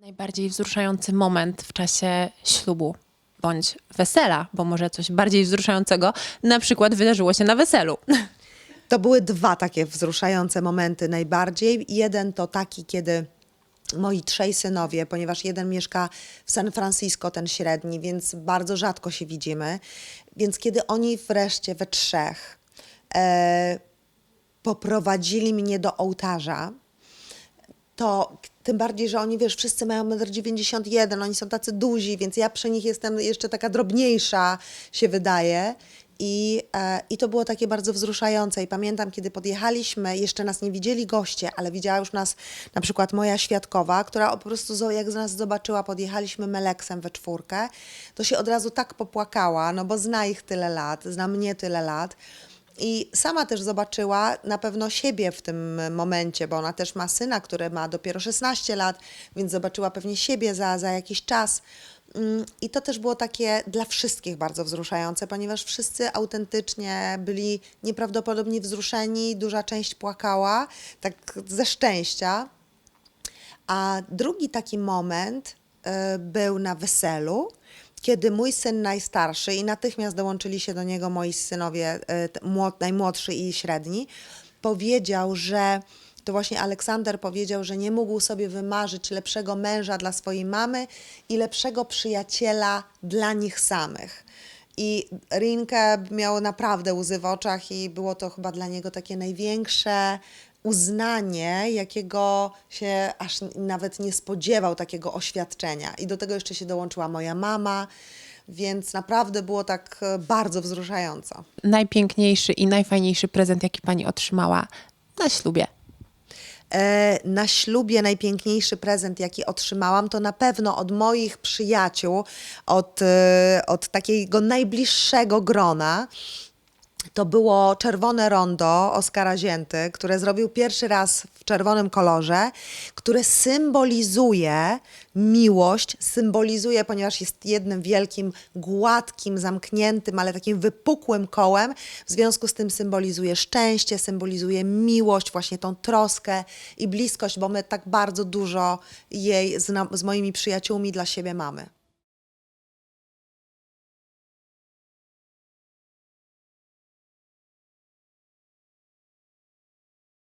Najbardziej wzruszający moment w czasie ślubu bądź wesela, bo może coś bardziej wzruszającego na przykład wydarzyło się na weselu. To były dwa takie wzruszające momenty najbardziej. Jeden to taki, kiedy moi trzej synowie, ponieważ jeden mieszka w San Francisco, ten średni, więc bardzo rzadko się widzimy. Więc kiedy oni wreszcie we trzech e, poprowadzili mnie do ołtarza, to tym bardziej, że oni, wiesz, wszyscy mają 1,91 m, oni są tacy duzi, więc ja przy nich jestem jeszcze taka drobniejsza, się wydaje. I, e, I to było takie bardzo wzruszające. I pamiętam, kiedy podjechaliśmy, jeszcze nas nie widzieli goście, ale widziała już nas na przykład moja świadkowa, która po prostu jak nas zobaczyła, podjechaliśmy Meleksem we czwórkę, to się od razu tak popłakała, no bo zna ich tyle lat, zna mnie tyle lat. I sama też zobaczyła na pewno siebie w tym momencie, bo ona też ma syna, który ma dopiero 16 lat, więc zobaczyła pewnie siebie za, za jakiś czas. Mm, I to też było takie dla wszystkich bardzo wzruszające, ponieważ wszyscy autentycznie byli nieprawdopodobnie wzruszeni, duża część płakała, tak ze szczęścia. A drugi taki moment e, był na weselu, kiedy mój syn najstarszy i natychmiast dołączyli się do niego moi synowie, e, najmłodszy i średni, powiedział, że to właśnie Aleksander powiedział, że nie mógł sobie wymarzyć lepszego męża dla swojej mamy i lepszego przyjaciela dla nich samych. I Rinkę miał naprawdę łzy w oczach i było to chyba dla niego takie największe uznanie, jakiego się aż nawet nie spodziewał takiego oświadczenia. I do tego jeszcze się dołączyła moja mama, więc naprawdę było tak e, bardzo wzruszająco. Najpiękniejszy i najfajniejszy prezent, jaki pani otrzymała na ślubie. E, na ślubie najpiękniejszy prezent, jaki otrzymałam, to na pewno od moich przyjaciół, od, e, od takiego najbliższego grona. To było czerwone rondo Oskara Zięty, które zrobił pierwszy raz w czerwonym kolorze, które symbolizuje miłość, symbolizuje, ponieważ jest jednym wielkim, gładkim, zamkniętym, ale takim wypukłym kołem. W związku z tym symbolizuje szczęście, symbolizuje miłość, właśnie tą troskę i bliskość, bo my tak bardzo dużo jej z, z moimi przyjaciółmi dla siebie mamy.